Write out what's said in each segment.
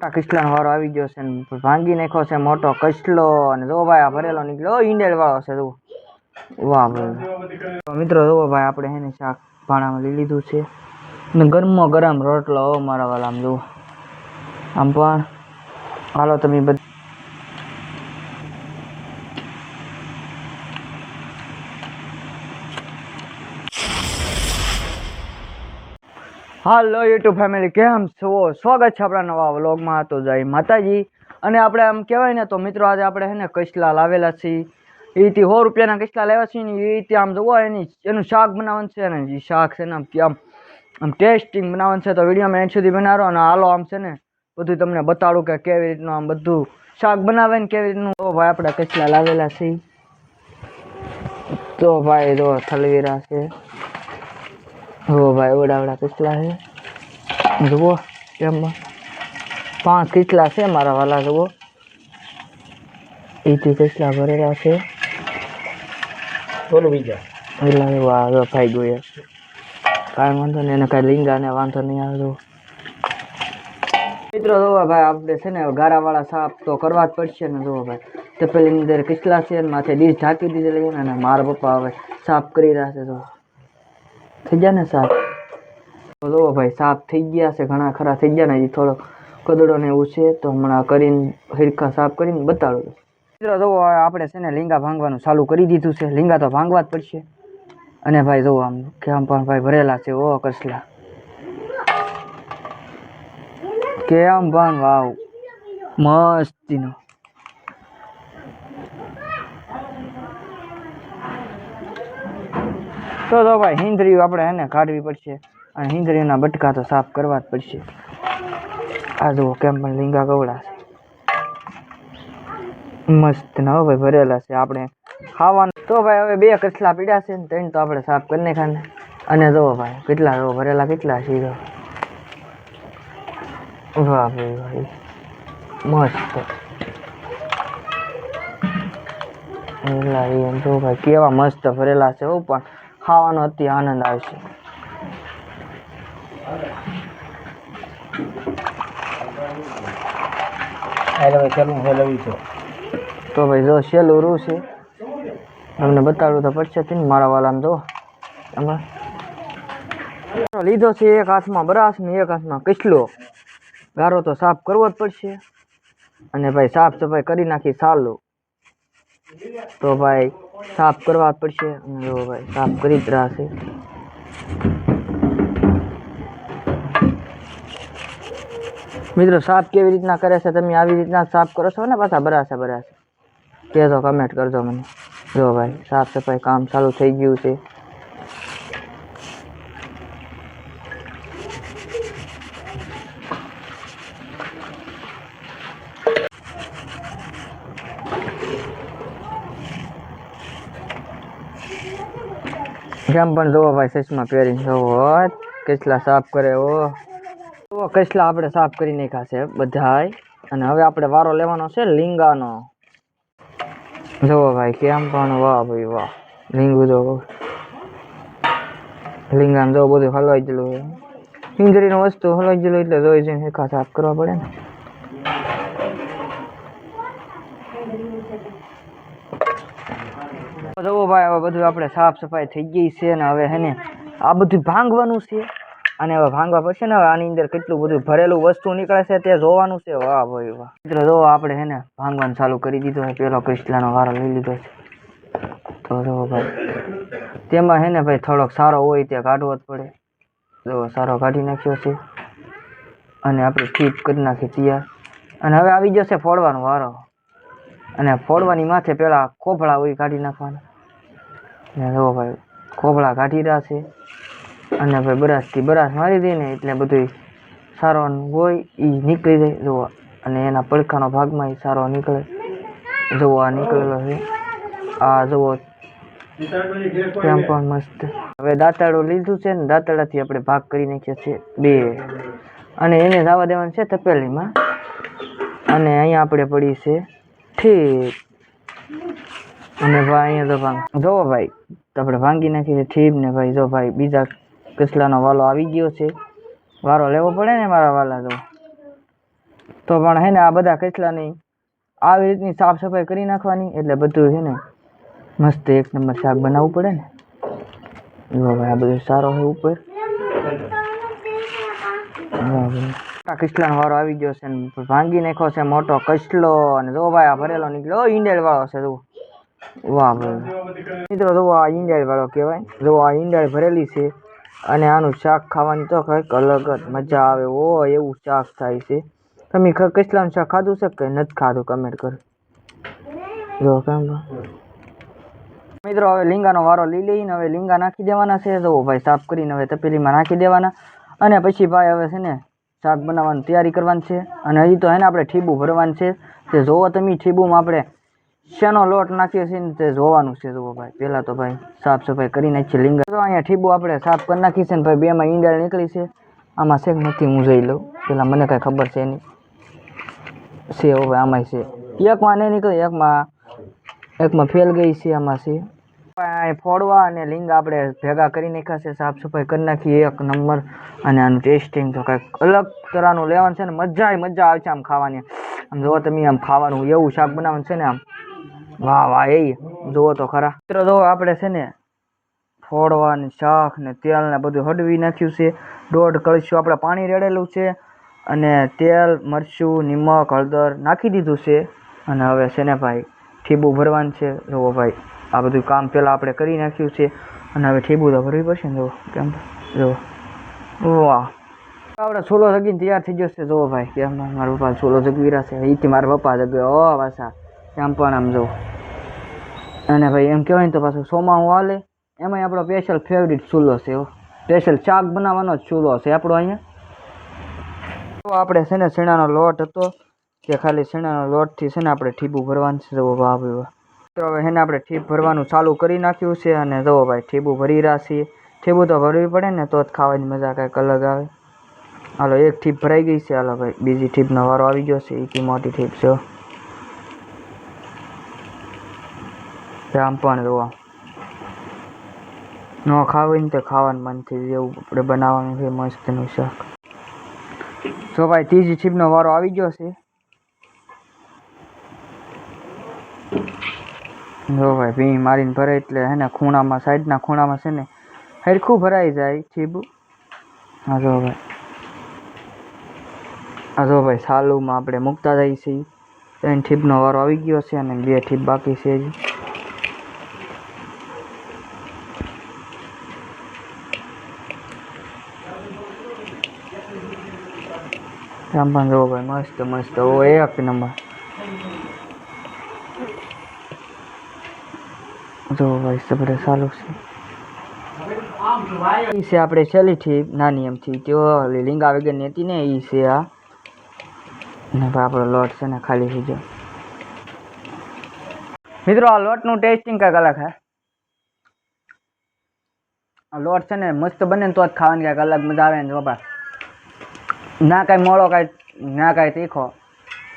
કચલાનો વારો આવી ગયો છે ભાંગી નાખ્યો છે, મોટો કસલો અને જો ભાઈ આ ભરેલો નીકળ્યો ઈંડેલ વાળો છે જો વાહ, ભાઈ. મિત્રો, જુઓ ભાઈ, આપણે એને શાક ભાણામાં લઈ લીધું છે. ને ગરમો ગરમ રોટલો મારા વાલા આમ જુઓ. આમ પણ, હાલો તમે બધા હાલો યુટ્યુબ ફેમિલી, કેમ છો? સ્વાગત છે આપણા નવા વ્લોગમાં, તો જય માતાજી. અને આપણે આમ કહેવાય ને, તો મિત્રો આજે આપણે હે ને કચલા લાવેલા છીએ. એ થી સો રૂપિયાના કચલા લાવ્યા છીએ ને એ રીતે આમ જોવો એની, એનું શાક બનાવવાનું છે ને એ શાક છે ને, આમ કે આમ આમ ટેસ્ટિંગ બનાવવાનું છે, તો વિડીયોમાં એન્ડ સુધી બનાવો અને હાલો આમ છે ને, બધું તમને બતાડું કે કેવી રીતનું આમ બધું શાક બનાવે ને કેવી રીતનું. તો ભાઈ, આપણે કચલા લાવેલા છીએ. તો ભાઈ, જો, થલવીરા છે. હો ભાઈ ઓડાવડા કેટલા છે જુઓ એમાં પાંચ કેટલા છે મારા વાલા જુઓ એથી કેટલા ભરેલા છે બોલો બીજા એટલા જુઓ આ જો ભાઈ ગયો કાંઈ વાંધો નહીં એને કાંઈ લીંગાને વાંધો નહીં આવે જુઓ મિત્રો જુઓ ભાઈ આપણે છે ને ગારાવાળા સાફ તો કરવા જ પડશે ને જુઓ ભાઈ તો પેલી અંદર કેટલા છે ને માથે ડીશ ઢાંકી દીધેલી છે ને અને મારા પપ્પા હવે સાફ કરી રહ્યા છે તો થઈ ગયા ને સાફ તો ભાઈ સાફ થઈ ગયા છે, ઘણા ખરા થઈ ગયા ને હજી થોડો કદડો ને એવું છે, તો હમણાં કરીને હિરખા સાફ કરીને બતાડું મિત્રો, જુઓ આપણે છે ને લીંગા ભાંગવાનું ચાલુ કરી દીધું છે. લીંગા તો ભાંગવા જ પડશે. અને ભાઈ, જુઓ આમ કેમ પણ ભાઈ ભરેલા છે, ઓ કસલા. કેમ પણ, વાવ. મસ્તીનો. તો તો ભાઈ, હિંદરીઓ આપણે એને કાઢવી પડશે અને હિંદરીના બટકા તો સાફ કરવા જ પડશે. આ જુઓ કેમ પણ લીંગા ગવડા છે. મસ્ત ના ભાઈ ભરેલા છે આપણે ખાવાનું. તો ભાઈ, હવે બે કચલા પીડ્યા છે ને ત્રણ તો આપણે સાફ કરી ખાને અને જુઓ ભાઈ, કેટલા જુઓ, ભરેલા કેટલા છે વાહ ભાઈ ભાઈ મસ્ત. એટલા એમ જો ભાઈ કેવા મસ્ત ભરેલા છે હો પણ. ખાવાનો અતિ આનંદ આવશે. તો ભાઈ જો સેલું રૂ છે તમને બતાડવું તો પડશે જ ને મારા વાલામાં જો. એમાં લીધો છે એક હાથમાં બ્રાસ ને એક હાથમાં કચલો ગારો તો સાફ કરવો જ પડશે. અને ભાઈ સાફ સફાઈ કરી નાખી સાલું. તો ભાઈ સાફ કરવા પડશે જો ભાઈ સાફ કરી જ રહ્યા છે મિત્રો સાફ કેવી રીતના કરે છે તમે આવી રીતના સાફ કરો છો ને પાછા બરાશે બરાશે કહેજો કમેન્ટ કરજો મને। જો ભાઈ, સાફ સફાઈ કામ ચાલુ થઈ ગયું છે। કેમ પણ જોવો ભાઈ સચમાં પહેરીને જોવો કેટલા સાફ કરે ઓ જુઓ કેટલા આપણે સાફ કરી નાખ્યા છે બધાય. અને હવે આપણે વારો લેવાનો છે લીંગાનો. જુઓ ભાઈ, કેમ પણ વાહ ભાઈ વાહ. લીંગુ જો. લીંગાને જો બધું હલવાઈ ગયેલું છે. પિંજરીનું વસ્તુ હલવાઈ ગયેલું એટલે જોઈ જઈને એકા સાફ કરવા પડે ને. જુઓ ભાઈ, હવે બધું આપણે સાફ સફાઈ થઈ ગઈ છે ને હવે હે ને, આ બધું ભાંગવાનું છે. અને હવે ભાંગવા પડશે ને, હવે આની અંદર કેટલું બધું ભરેલું વસ્તુ નીકળે છે તે જોવાનું છે. વાહ ભાઈ વાહ. મિત્રો, જો આપણે હે ને ભાંગવાનું ચાલુ કરી દીધું છે પેલો ક્રિસ્ટલાનો વારો લઈ લીધો છે. તો જો ભાઈ, તેમાં હે ને ભાઈ થોડોક સારો હોય તે કાઢવો જ પડે. જો સારો કાઢી નાખ્યો છે. અને આપણે ઠીક કરી નાખી તૈયાર. અને હવે આવી જશે ફોડવાનો વારો. અને ફોડવાની માથે પેલા ખોફળા હોય કાઢી નાખવાના. ને જો ભાઈ ખોભળા કાઢી રહ્યા છે અને ભાઈ બરાસથી બરાસ મારી દે ને એટલે બધું સારો હોય એ નીકળી જાય. જોવા અને એના પડખાનો ભાગમાં એ સારો નીકળે. જોવો નીકળેલો છે. આ જુઓ તેમ પણ મસ્ત. હવે દાંતાળું લીધું છે ને દાંતાળાથી આપણે ભાગ કરી નાખ્યા છે બે. અને એને જવા દેવાનું છે તપેલીમાં. અને અહીંયા આપણે પડી છે ઠીક અને ભાઈ અહીંયા તો ભાંગ જોવો ભાઈ, તો આપણે ભાંગી નાખીએ ઠીક ને ભાઈ, જો ભાઈ, બીજા કચલાનો વાલો આવી ગયો છે. વારો લેવો પડે ને મારા વાલા તો. તો પણ હે ને આ બધા કચલાની આવી રીતની સાફ સફાઈ કરી નાખવાની, એટલે બધું છે ને મસ્ત એક નંબર શાક બનાવવું પડે ને. જો ભાઈ, આ બધું સારો છે ઉપર. કચલાનો વારો આવી ગયો છે ભાંગી નાખ્યો છે મોટો કચલો અને જો ભાઈ, આ ભરેલો નીકળ્યો. ઈંડેલ વાળો છે જો વાહ મિત્રો જો આ ઈંડેલ વાળો કહેવાય. જો આ ઈંડાળ ભરેલી છે અને આનું શાક ખાવાની તો કંઈક અલગ જ મજા આવે. ઓ, એવું શાક થાય છે. તમે કસલાનું શાક ખાધું છે કે નથી ખાધું? કમેન્ટ કરો. જો, કેમ મિત્રો, હવે લીંગાનો વારો લઈ લઈને હવે લીંગા નાખી દેવાના છે. જો ભાઈ સાફ કરીને હવે તપેલીમાં નાખી દેવાના. અને પછી ભાઈ હવે છે ને શાક બનાવવાની તૈયારી કરવાની છે. અને હજી તો એને આપણે ઠીબું ભરવાનું છે. તે જોવો તમે ઠીબુમાં આપણે શેનો લોટ નાખીએ છીએ ને તે જોવાનું છે, જુઓ ભાઈ. પહેલાં તો ભાઈ સાફ સફાઈ કરી નાખીએ લીંગા. તો અહીંયા ઠીબુ આપણે સાફ કરી નાખી છે ને ભાઈ બેમાં ઈંડાળ નીકળી છે. આમાં છે નથી, હું જોઈ લઉં. પેલા મને કાંઈ ખબર છે નહીં. છે હો ભાઈ આમાંય છે. એકમાં નહીં નીકળી, એકમાં એકમાં ફેલ ગઈ છે આમાં છે. ફોડવા અને લીંગ આપણે ભેગા કરી નાખ્યા છે, સાફ સફાઈ કરી નાખી એક નંબર. અને આનું ટેસ્ટિંગ તો કંઈક અલગ તરહનું લેવાનું છે ને મજા મજા આવે છે આમ ખાવાની. આમ જો તમે, આમ ખાવાનું એવું શાક બનાવવાનું છે ને આમ. વાહ વાહ, એ જુઓ તો ખરા. મિત્રો, જો આપણે છે ને ફોડવા ને શાક ને તેલ ને બધું હળવી નાખ્યું છે, દોઢ કળશું આપણે પાણી રેડેલું છે અને તેલ, મરચું, નિમક, હળદર નાખી દીધું છે અને હવે છે ને ભાઈ ઠીબું ભરવાનું છે. જુઓ ભાઈ, આ બધું કામ પહેલાં આપણે કરી નાખ્યું છે અને હવે ઠીબું તો ભરવી પડશે ને, જુઓ કેમ જુઓ. વાહ. આપણે સોલો જગીને તૈયાર થઈ જશે જુઓ ભાઈ, કેમ મારા પપ્પા સોલો જગવી રહ્યા છે. અહીંથી મારા પપ્પા જગ્યો, ઓ પાછા. કેમ પણ આમ જો. અને ભાઈ એમ કહેવાય ને તો પાછું સોમાં હાલે, એમાંય આપણો સ્પેશિયલ ફેવરિટ ચૂલો છે સ્પેશિયલ શાક બનાવવાનો જ ચૂલો છે આપણો અહીંયા. તો આપણે છે ને શેણાનો લોટ હતો, કે ખાલી શેણાનો લોટથી છે ને આપણે ઠીબું ભરવાનું છે જવો ભાઈ તો હવે એને આપણે ઠીબ ભરવાનું ચાલુ કરી નાખ્યું છે અને જવો ભાઈ ઠીબું ભરી રહ્યા છીએ. ઠીબું તો ભરવી પડે ને તો જ ખાવાની મજા કંઈક અલગ આવે. હાલો, એક ઠીપ ભરાઈ ગઈ છે. હાલો ભાઈ, બીજી ઠીપનો વારો આવી ગયો છે. એથી મોટી ઠીપ છે તે આમ પણ જુઓ ન ખાવી ને તો ખાવાનું મન થઈ જાય એવું આપણે બનાવવાનું છે મસ્તનું શાક. જો ભાઈ, ત્રીજી છીપનો વારો આવી ગયો છે. જો ભાઈ ભીં મારીને ભરે એટલે હે ને ખૂણામાં, સાઈડના ખૂણામાં છે ને, હરખું ભરાઈ જાય ઠીબું હા જો ભાઈ હા જો ભાઈ, સાલુમાં આપણે મૂકતા જઈએ છીએ. ત્રણ ઠીપનો વારો આવી ગયો છે અને બે ઠીપ બાકી છે હજી. પણ જો ભાઈ મસ્ત મસ્ત. ઓ એક નંબર. જો ભાઈ સબડે સારું છે. એ છે આપણે છેલ્લી ઠીપ નાની એમથી તેઓ લીંગા ને હતી ને એ છે આ. ને આપણો લોટ છે ને ખાલી થઈ ગયો મિત્રો, આ લોટનું ટેસ્ટિંગ કાંઈક અલગ હે. આ લોટ છે ને, મસ્ત બને ને તો જ ખાવાની કાંઈક અલગ મજા આવે ને ભાઈ. ના કાંઈ મોળો કાંઈ, ના કાંઈ તીખો.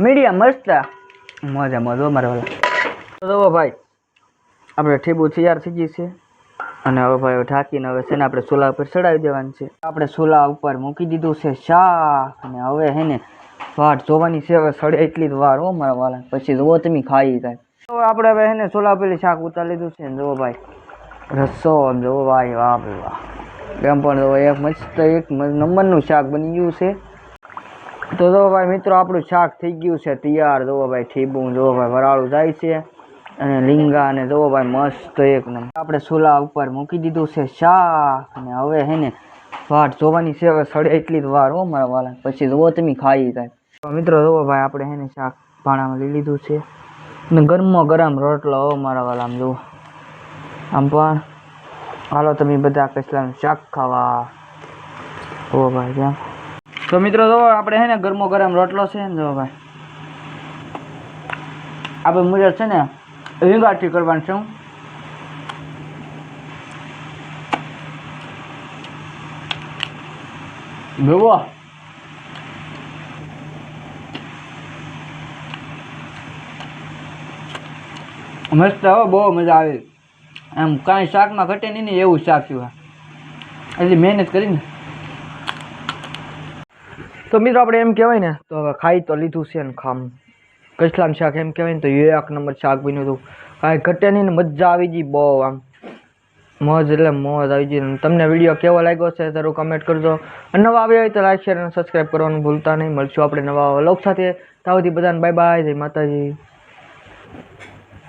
મીડિયમ, મસ્ત. મજા મજો મારે વાલા. તો ભાઈ, આપણે ઠીબુ તૈયાર થઈ ગઈ છે. અને હવે ભાઈ ઢાંકીને હવે છે ને આપણે સોલા ઉપર ચડાવી દેવાનું છે. આપણે સોલા ઉપર મૂકી દીધું છે શાક. અને હવે હે ને વાટ જોવાની છે, હવે સડે એટલી જ વાર હો મારા વાલા. પછી જુઓ તમે ખાઈ કાંઈ તો આપણે હવે હે ને ચૂલા ઉપર શાક ઉતારી લીધું છે. ને જુઓ ભાઈ, રસો જુઓ ભાઈ, વાહ ભાઈ વાહ. એમ પણ જુઓ એક મસ્ત એક નંબરનું શાક બની ગયું છે. તો જો ભાઈ મિત્રો, આપણું શાક થઈ ગયું છે તૈયાર. જુઓ ભાઈ ઠીબું જુઓ ભાઈ વરાળું જાય છે. અને લીંગા અને જુઓ ભાઈ મસ્ત એક આપણે સોલા ઉપર મૂકી દીધું છે શાક. અને હવે હે ને, વાટ જોવાની છે, હવે સડે એટલી જ વાર હો મારા વાલા. પછી જુઓ તમે ખાઈ તો મિત્રો જુઓ ભાઈ આપણે હે ને શાક ભાણામાં લઈ લીધું છે. ને ગરમો ગરમ રોટલો હો મારા વાલા આમ જુઓ. આમ પણ હાલો, તમે બધા કચલાનું શાક ખાવા. ઓ ભાઈ, કેમ? તો મિત્રો, જો આપણે હે ને ગરમો ગરમ રોટલો છે ને, જો ભાઈ. આપણે મુજબ છે ને રીંગાથી કરવાનું છે હું. જુઓ મસ્ત, હો, બહુ મજા આવે. એમ કાંઈ શાકમાં ઘટે નહીં ને એવું શાક થયું એટલે મહેનત કરીને. તો મિત્રો આપણે એમ કહેવાય ને, તો હવે ખાઈ તો લીધું છે ને ખામ. કચલાનું શાક એમ કહેવાય ને, તો એક નંબર શાક બન્યું હતું. કાંઈ ઘટે નહીં ને, મજા આવી ગઈ બહુ આમ. મોજ એટલે મોજ આવી ગઈ. તમને વીડિયો કેવો લાગ્યો છે જરૂર કમેન્ટ કરજો. અને નવા આવ્યા હોય તો લાઈક શેર અને સબસ્ક્રાઈબ કરવાનું ભૂલતા નહીં. મળશું આપણે નવા લોક સાથે. તાવથી બધાને બાય બાય જય માતાજી.